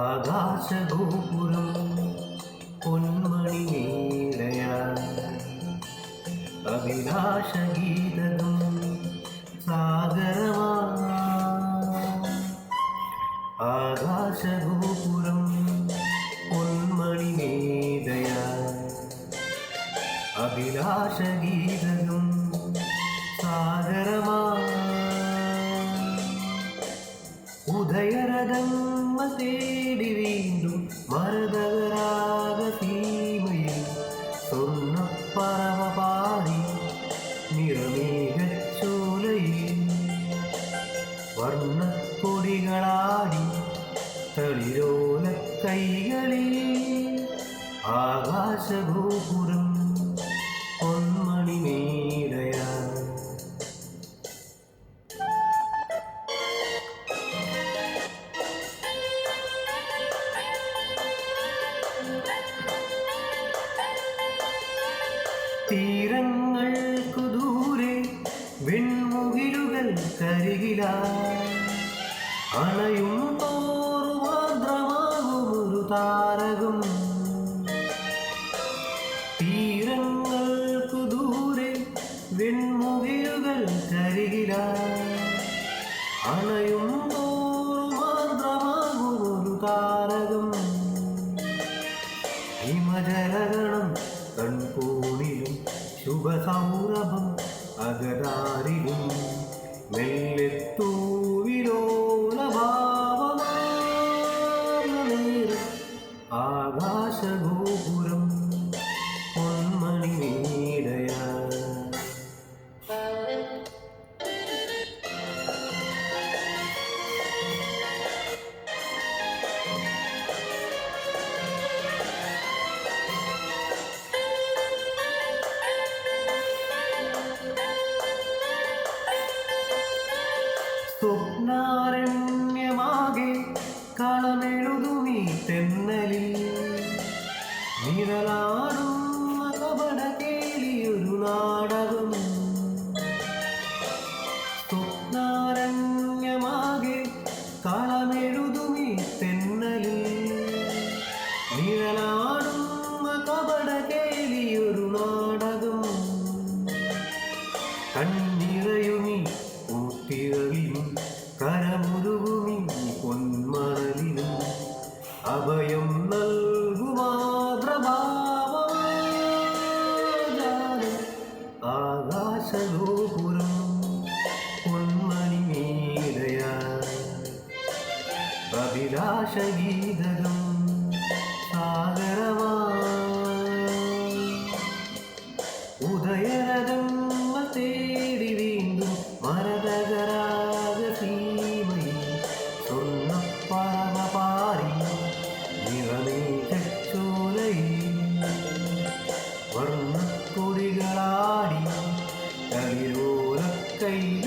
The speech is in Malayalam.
ആകാശഗോപുരം പൊന്മണി നീടയ അഭിലാഷഗീതകം സാഗരമാ. ആകാശഗോപുരം പൊന്മണി നീടയ അഭിലാഷഗീതകം സാഗരമാ. ഉദയരഥമ്മ തേടി വീണ്ടും മരതകരാഗ സീമയിൽ സ്വർണപ്പറവ പാടി നിറമേഘച്ചോലയിൽ വർണപ്പൊടികളാടി തളിരോല കൈകളിൽ ആകാശഗോപുരം തീരങ്ങൾക്കു ദൂരെ വെൺമുകിലുകൾ കരികില. അണയും തോറുമാദ്രമാകുമൊരു താരകം. തീരങ്ങൾക്കു ദൂരെ വെൺമുകിലുകൾ കരികില. അണയും തോറുമാദ്രമാകുമൊരു താരകം. ഹിമജലഗണം കൺകൂണിലും ശുഭസൗരഭം അകതാരിലും മെല്ലെത്തൂവിലോലഭാവമാർന്ന ആകാശഗോപുരം സ്വപ്നാരണ്യമാകെ കളമെഴുതുമീ തെന്നലിൽ. നിഴലാടുന്ന കപട കേളിയൊരു നാടകം. സ്വപ്നാരണ്യമാകെ കളമെഴുതുമീ തെന്നലിൽ. നിഴലാടുന്ന കപട കേളിയൊരു നാടകം. അഭയം നൽകുമാതൃഭാവം ആകാശഗോപുരം പൊന്മണി മീരയ അഭിലാഷഗീതകം സാഗരമാ ഉദയരഥമ്മ തേടി വീണ്ടും മരതകരാഗ സീമയിൽ നിറമേഘച്ചോലയിൽ വർണക്കൊടികളാടി കളിരോല കൈകളിൽ